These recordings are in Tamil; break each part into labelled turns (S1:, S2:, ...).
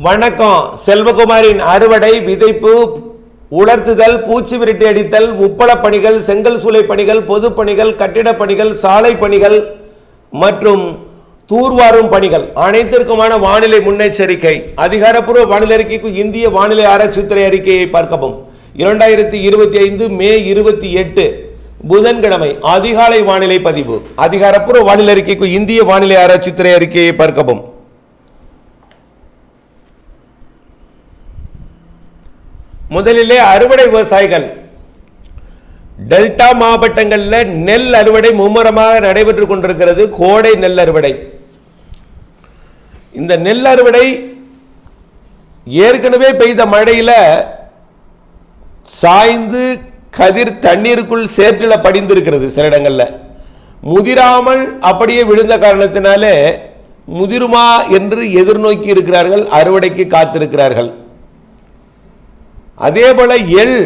S1: வணக்கம். செல்வகுமாரின் அறுவடை விதைப்பு உலர்த்துதல் பூச்சி விரட்டி அடித்தல் உப்பளப் பணிகள் செங்கல் சூளை பணிகள் பொது பணிகள் கட்டிடப் பணிகள் சாலை பணிகள் மற்றும் தூர்வாரும் பணிகள் அனைத்திற்குமான வானிலை முன்னெச்சரிக்கை. அதிகாரப்பூர்வ வானிலை அறிக்கைக்கு இந்திய வானிலை ஆராய்ச்சித்துறை அறிக்கையை பார்க்கவும். இரண்டாயிரத்தி இருபத்தி ஐந்து மே இருபத்தி எட்டு புதன்கிழமை அதிகாலை வானிலை பதிவு. அதிகாரப்பூர்வ வானிலை அறிக்கைக்கு இந்திய வானிலை ஆராய்ச்சித்துறை அறிக்கையை பார்க்கவும். முதலிலே அறுவடை விவசாயிகள். டெல்டா மாவட்டங்களில் நெல் அறுவடை மும்முரமாக நடைபெற்று கொண்டிருக்கிறது கோடை நெல் அறுவடை. இந்த நெல் அறுவடை ஏற்கனவே பெய்த மழையில் சாய்ந்து கதிர் தண்ணீருக்குள் சேற்றில் படிந்திருக்கிறது சில இடங்களில். முதிராமல் அப்படியே விழுந்த காரணத்தினாலே முதிருமா என்று எதிர்நோக்கி இருக்கிறார்கள் அறுவடைக்கு காத்திருக்கிறார்கள். அதே போல எள்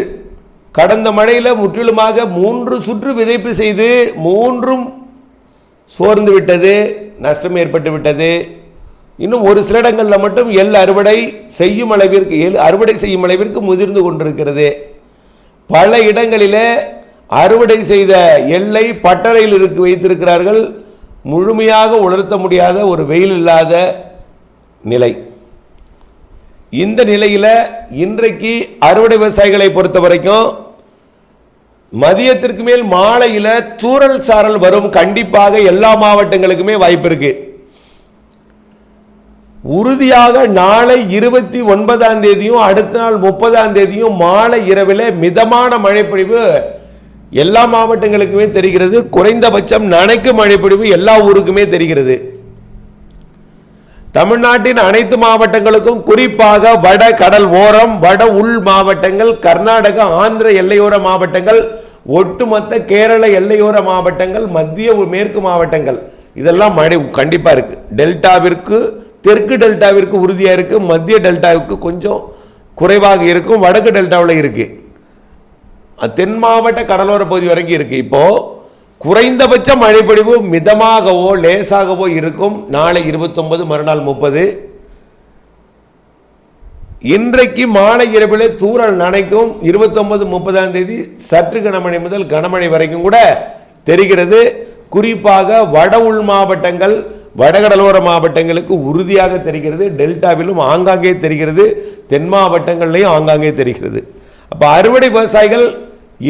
S1: கடந்த மழையில் முற்றிலுமாக மூன்று சுற்று விதைப்பு செய்து மூன்றும் சோர்ந்து விட்டது நஷ்டம் ஏற்பட்டு விட்டது. இன்னும் ஒரு சில இடங்களில் மட்டும் எள் அறுவடை செய்யும் அளவிற்கு எள் அறுவடை செய்யும் அளவிற்கு முதிர்ந்து கொண்டிருக்கிறது. பல இடங்களில் அறுவடை செய்த எள்ளை பட்டறையில் இருக்கு வைத்திருக்கிறார்கள். முழுமையாக உலர்த்த முடியாத ஒரு வெயில் இல்லாத நிலை. இந்த நிலையில் இன்றைக்கு அறுவடை விவசாயிகளை பொறுத்த வரைக்கும் மதியத்திற்கு மேல் மாலையில் தூறல் சாரல் வரும் கண்டிப்பாக எல்லா மாவட்டங்களுக்குமே வாய்ப்பு இருக்கு. உறுதியாக நாளை இருபத்தி ஒன்பதாம் தேதியும் அடுத்த நாள் முப்பதாம் தேதியும் மாலை இரவில் மிதமான மழைப்பொழிவு எல்லா மாவட்டங்களுக்குமே தெரிகிறது. குறைந்தபட்சம் நனைக்கும் மழைப்பொழிவு எல்லா ஊருக்குமே தெரிகிறது. தமிழ்நாட்டின் அனைத்து மாவட்டங்களுக்கும் குறிப்பாக வட கடல் ஓரம் வட உள் மாவட்டங்கள் கர்நாடக ஆந்திர எல்லையோர மாவட்டங்கள் ஒட்டுமொத்த கேரள எல்லையோர மாவட்டங்கள் மத்திய உ- மேற்கு மாவட்டங்கள். இதெல்லாம் மழை கண்டிப்பாக இருக்கு. டெல்டாவிற்கு தெற்கு டெல்டாவிற்கு உறுதியாக இருக்கு. மத்திய டெல்டாவுக்கு கொஞ்சம் குறைவாக இருக்கும். வடக்கு டெல்டாவில் இருக்கு. தென் மாவட்ட கடலோர பகுதி வரைக்கும் இருக்கு. இப்போது குறைந்தபட்ச மழைப்பொழிவு மிதமாகவோ லேசாகவோ இருக்கும். நாளை 29 மறுநாள் முப்பது. இன்றைக்கு மாலை இரவில் தூரல் நனைக்கும். 29 முப்பதாம் தேதி சற்று கனமழை முதல் கனமழை வரைக்கும் கூட தெரிகிறது. குறிப்பாக வட உள் மாவட்டங்கள் வடகடலோர மாவட்டங்களுக்கு உறுதியாக தெரிகிறது. டெல்டாவிலும் ஆங்காங்கே தெரிகிறது. தென் மாவட்டங்கள்லையும் ஆங்காங்கே தெரிகிறது. அப்போ அறுவடை விவசாயிகள்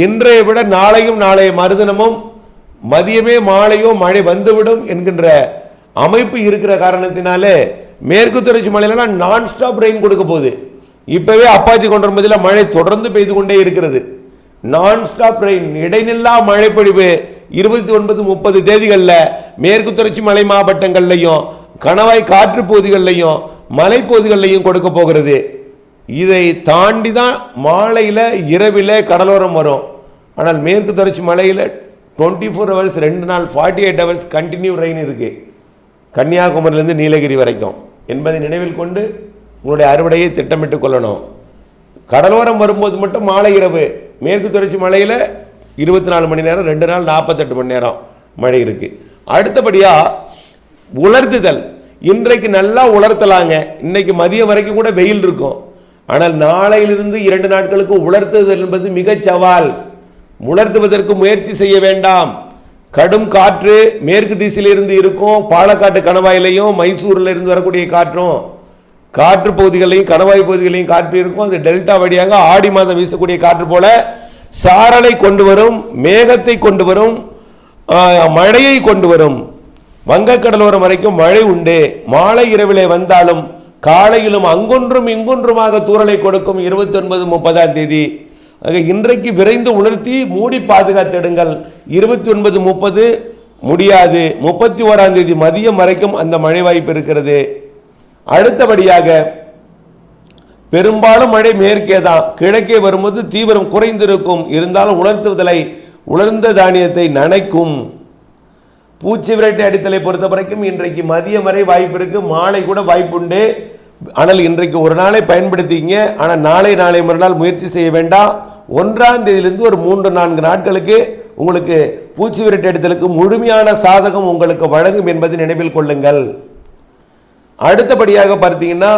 S1: இன்றைய விட நாளையும் நாளைய மறுதினமும் மதியமே மாலையோ மழை வந்துவிடும் என்கின்ற அமைப்பு இருக்கிற காரணத்தினாலே மேற்கு தொடர்ச்சி மலையிலலாம் நான் ஸ்டாப் ரெயின் கொடுக்க போகுது. இப்பவே அப்பாச்சி கொண்டிருப்பதில் மழை தொடர்ந்து பெய்து கொண்டே இருக்கிறது. நான் ஸ்டாப் ரெயின் இடைநில்லா மழைப்பொழிவு இருபத்தி ஒன்பது முப்பது தேதிகளில் மேற்கு தொடர்ச்சி மலை மாவட்டங்கள்லையும் கணவாய் காற்று பகுதிகளிலையும் மலைப்பகுதிகளிலையும் கொடுக்க போகிறது. இதை தாண்டி தான் மாலையில் இரவில் கடலோரம் வரும். ஆனால் மேற்கு தொடர்ச்சி மலையில் டுவெண்ட்டி ஃபோர் ஹவர்ஸ் ரெண்டு நாள் forty eight hours continue rain இருக்குது கன்னியாகுமரியிலேருந்து நீலகிரி வரைக்கும். என்பதை நினைவில் கொண்டு உங்களுடைய அறுவடையை திட்டமிட்டுக் கொள்ளணும். கடலோரம் வரும்போது மட்டும் மாலை இரவு. மேற்கு தொடர்ச்சி மலையில் இருபத்தி நாலு மணி நேரம் ரெண்டு நாள் நாற்பத்தெட்டு மணி நேரம் மழை இருக்குது அடுத்தபடியாக உலர்த்துதல். இன்றைக்கு நல்லா உலர்த்தலாங்க. இன்றைக்கு மதியம் வரைக்கும் கூட வெயில் இருக்கும். ஆனால் நாளையிலிருந்து இரண்டு நாட்களுக்கு உலர்த்துதல் என்பது மிகச் சவால். உலர்த்துவதற்கு முயற்சி செய்ய வேண்டாம். கடும் காற்று மேற்கு திசையிலிருந்து இருக்கும் பாலக்காட்டு கணவாயிலையும் மைசூரில் இருந்து வரக்கூடிய காற்றும். காற்று பகுதிகளையும் கணவாய் பகுதிகளையும் காற்று இருக்கும். அது டெல்டா வழியாக ஆடி மாதம் வீசக்கூடிய காற்று போல சாரலை கொண்டு வரும் மேகத்தை கொண்டு வரும் மழையை கொண்டு வரும். வங்கக்கடலோரம் வரைக்கும் மழை உண்டு. மாலை இரவிலே வந்தாலும் காலையிலும் அங்கொன்றும் இங்கொன்றுமாக தூறலை கொடுக்கும் இருபத்தி ஒன்பது முப்பதாம் தேதி. ஆக இன்றைக்கு விரைந்து உலர்த்தி மூடி பாதுகாத்திடுங்கள். இருபத்தி ஒன்பது முப்பது முடியாது. முப்பத்தி ஓராம் தேதி மதியம் வரைக்கும் அந்த மழை வாய்ப்பு இருக்கிறது. அடுத்தபடியாக பெரும்பாலும் மழை மேற்கே தான். கிழக்கே வரும்போது தீவிரம் குறைந்திருக்கும். இருந்தாலும் உலர்த்துதலை உலர்ந்த தானியத்தை நனைக்கும். பூச்சி விரட்டி அடித்தலை பொறுத்த வரைக்கும் இன்றைக்கு மதியம் வரை வாய்ப்பு இருக்கு. மாலை கூட வாய்ப்புண்டு ஆனால் இன்றைக்கு ஒரு நாளை பயன்படுத்திங்க ஆனால் நாளை நாளை மறுநாள் முயற்சி செய்ய வேண்டாம். ஒன்றாம் தேதியிலிருந்து ஒரு மூன்று நான்கு நாட்களுக்கு உங்களுக்கு பூச்சி விரட்டு எடுத்தலுக்கு முழுமையான சாதகம் உங்களுக்கு வழங்கும் என்பதை நினைவில் கொள்ளுங்கள். அடுத்தபடியாக பார்த்தீங்கன்னா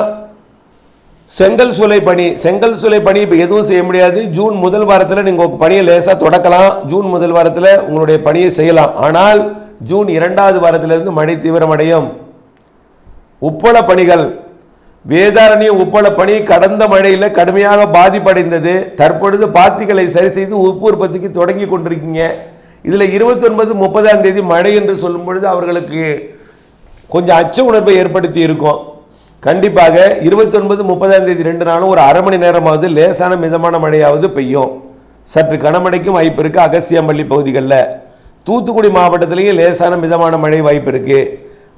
S1: செங்கல் சூளை பணி செங்கல் சூளை பணி இப்போ எதுவும் செய்ய முடியாது. ஜூன் முதல் வாரத்தில் நீங்கள் பணியை லேசாக தொடக்கலாம். ஜூன் முதல் வாரத்தில் உங்களுடைய பணியை செய்யலாம். ஆனால் ஜூன் இரண்டாவது வாரத்திலிருந்து மழை தீவிரமடையும். உப்பள பணிகள் வேதாரண்ய உப்பள பணி கடந்த மழையில் கடுமையாக பாதிப்படைந்தது. தற்பொழுது பாத்திகளை சரி செய்து உப்பு உற்பத்திக்கு தொடங்கி கொண்டிருக்கீங்க. இதில் இருபத்தொன்பது முப்பதாம் தேதி மழை என்று சொல்லும் பொழுது அவர்களுக்கு கொஞ்சம் அச்ச உணர்வை ஏற்படுத்தி இருக்கும். கண்டிப்பாக இருபத்தொன்பது முப்பதாம் தேதி ரெண்டு நாளும் ஒரு அரை மணி நேரமாவது லேசான மிதமான மழையாவது பெய்யும். சற்று கனமழைக்கும் வாய்ப்பு இருக்குது அகசியம்பள்ளி பகுதிகளில். தூத்துக்குடி மாவட்டத்திலேயும் லேசான மிதமான மழை வாய்ப்பு இருக்குது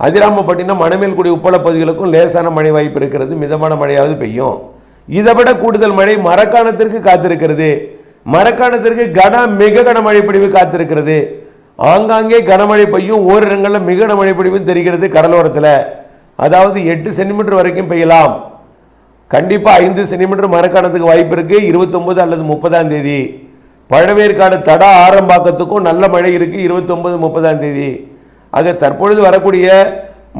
S1: அதிராமப்பட்டினம் மணமேல்குடி உப்பள பகுதிகளுக்கும் லேசான மழை வாய்ப்பு இருக்கிறது மிதமான மழையாவது பெய்யும். இதை விட கூடுதல் மழை மரக்காணத்திற்கு காத்திருக்கிறது. மரக்காணத்திற்கு கன மிக கனமழை பொழிவு காத்திருக்கிறது. ஆங்காங்கே கனமழை பெய்யும் ஓரிடங்களில் மிக கனமழை பொழிவும் தெரிகிறது கடலோரத்தில். அதாவது எட்டு சென்டிமீட்டர் வரைக்கும் பெய்யலாம். கண்டிப்பாக ஐந்து சென்டிமீட்டர் மரக்காணத்துக்கு வாய்ப்பு இருக்குது இருபத்தொம்பது அல்லது முப்பதாம் தேதி. பழவேற்காடு தடா ஆரம்பாக்கத்துக்கும் நல்ல மழை இருக்குது இருபத்தொம்பது முப்பதாம் தேதி. ஆக தற்பொழுது வரக்கூடிய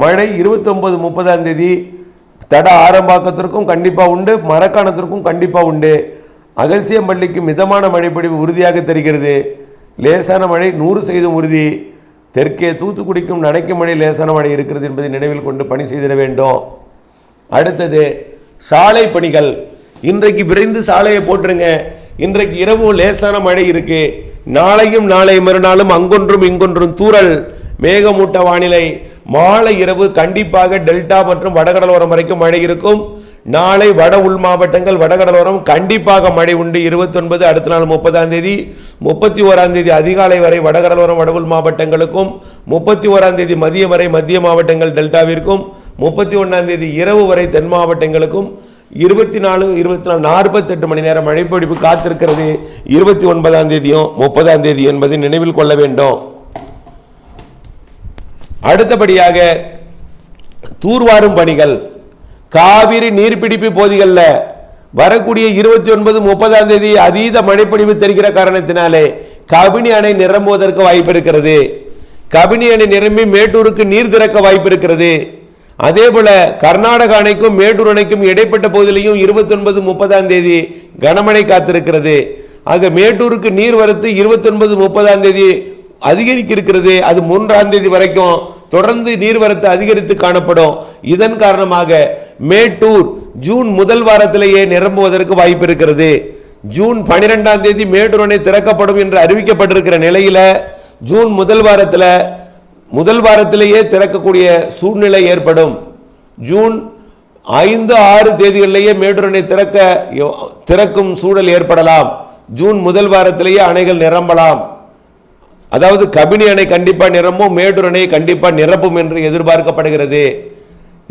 S1: மழை இருபத்தொம்பது முப்பதாம் தேதி தட ஆரம்பாக்கத்திற்கும் கண்டிப்பாக உண்டு மரக்காணத்திற்கும் கண்டிப்பாக உண்டு. அகசியம்பள்ளிக்கு மிதமான மழைப்பொழிவு உறுதியாக தெரிகிறது. லேசான மழை நூறு சதவீதம் உறுதி. தெற்கே தூத்துக்குடிக்கும் நனைக்கும் மழை லேசான மழை இருக்கிறது என்பதை நினைவில் கொண்டு பணி செய்திட வேண்டும். அடுத்தது சாலை பணிகள். இன்றைக்கு விரைந்து சாலையை போட்டுருங்க இன்றைக்கு இரவும் லேசான மழை இருக்குது நாளையும் நாளை மறுநாளும் அங்கொன்றும் இங்கொன்றும் தூறல். மேகமூட்ட வானிலை மாலை இரவு கண்டிப்பாக டெல்டா மற்றும் வடகடலோரம் வரைக்கும் மழை இருக்கும். நாளை வட உள் மாவட்டங்கள் வடகடலோரம் கண்டிப்பாக மழை உண்டு. இருபத்தொன்பது அடுத்த நாள் முப்பதாம் தேதி. முப்பத்தி ஓராம் தேதி அதிகாலை வரை வடகடலோரம் வட உள் மாவட்டங்களுக்கும். முப்பத்தி ஓராம் தேதி மதியம் வரை மத்திய மாவட்டங்கள் டெல்டாவிற்கும். முப்பத்தி ஒன்றாம் தேதி இரவு வரை தென் மாவட்டங்களுக்கும். இருபத்தி நாலு இருபத்தி நாலு நாற்பத்தெட்டு மணி நேரம் மழைப்பொழிவு காத்திருக்கிறது. இருபத்தி ஒன்பதாம் தேதியும் முப்பதாம் தேதி என்பதை நினைவில் கொள்ள வேண்டும். அடுத்தபடியாக தூர்வாரும் பணிகள் காவிரி நீர்பிடிப்பு பகுதிகளில் வரக்கூடிய இருபத்தி ஒன்பது முப்பதாம் தேதி அதீத மழைப்பொழிவு தெரிகிற காரணத்தினாலே கபினி அணை நிரம்புவதற்கு வாய்ப்பு இருக்கிறது. கபினி அணை நிரம்பி மேட்டூருக்கு நீர் திறக்க வாய்ப்பு இருக்கிறது. அதே போல கர்நாடக அணைக்கும் மேட்டூர் அணைக்கும் இடைப்பட்ட பகுதியிலையும் இருபத்தி ஒன்பது முப்பதாம் தேதி கனமழை காத்திருக்கிறது. ஆக மேட்டூருக்கு நீர் வரத்து இருபத்தி ஒன்பது முப்பதாம் தேதி அதிகரிக்க இருக்கிறது அது மூன்றாம் தேதி வரைக்கும் தொடர்ந்து நீர்வரத்து அதிகரித்து காணப்படும். இதன் காரணமாக மேட்டூர் ஜூன் முதல் வாரத்திலேயே நிரம்புவதற்கு வாய்ப்பு இருக்கிறது ஜூன் பனிரெண்டாம் தேதி மேட்டூர் அணை திறக்கப்படும் என்று அறிவிக்கப்பட்டிருக்கிற நிலையில் ஜூன் முதல் வாரத்தில் முதல் வாரத்திலேயே திறக்கக்கூடிய சூழ்நிலை ஏற்படும். ஜூன் ஐந்து ஆறு தேதிகளிலேயே மேட்டூர் அணை திறக்க திறக்கும் சூழல் ஏற்படலாம். ஜூன் முதல் வாரத்திலேயே அணைகள் நிரம்பலாம். அதாவது கபினி அணை கண்டிப்பாக நிரம்பும் மேட்டூர் அணை கண்டிப்பாக நிரப்பும் என்று எதிர்பார்க்கப்படுகிறது.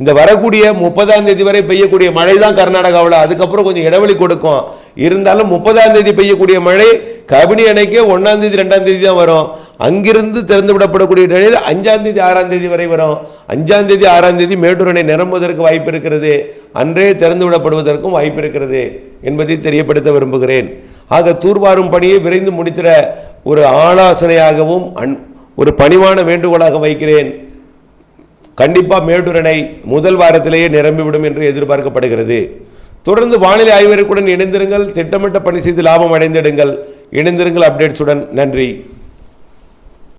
S1: இந்த வரக்கூடிய முப்பதாம் தேதி வரை பெய்யக்கூடிய மழை தான் கர்நாடகாவில். அதுக்கப்புறம் கொஞ்சம் இடைவெளி கொடுக்கும். இருந்தாலும் முப்பதாம் தேதி பெய்யக்கூடிய மழை கபினி அணைக்கே ஒன்றாம் தேதி ரெண்டாம் தேதி தான் வரும். அங்கிருந்து திறந்து விடப்படக்கூடிய நிலையில் அஞ்சாம் தேதி ஆறாம் தேதி வரை வரும். அஞ்சாம் தேதி ஆறாம் தேதி மேட்டூர் அணை நிரம்புவதற்கு வாய்ப்பு இருக்கிறது. அன்றே திறந்து விடப்படுவதற்கும் வாய்ப்பு இருக்கிறது என்பதை தெரியப்படுத்த விரும்புகிறேன். ஆக தூர்வாரும் பணியை விரைந்து முடித்திட ஒரு ஆலோசனையாகவும் அன் ஒரு பணிவான வேண்டுகோளாக வைக்கிறேன். கண்டிப்பாக மேட்டூர் முதல் வாரத்திலேயே நிரம்பிவிடும் என்று எதிர்பார்க்கப்படுகிறது. தொடர்ந்து வானிலை ஆய்வருக்குடன் இணைந்திருங்கள். திட்டமிட்ட பணி செய்து லாபம் அடைந்திடுங்கள். இணைந்திருங்கள். அப்டேட்ஸுடன் நன்றி.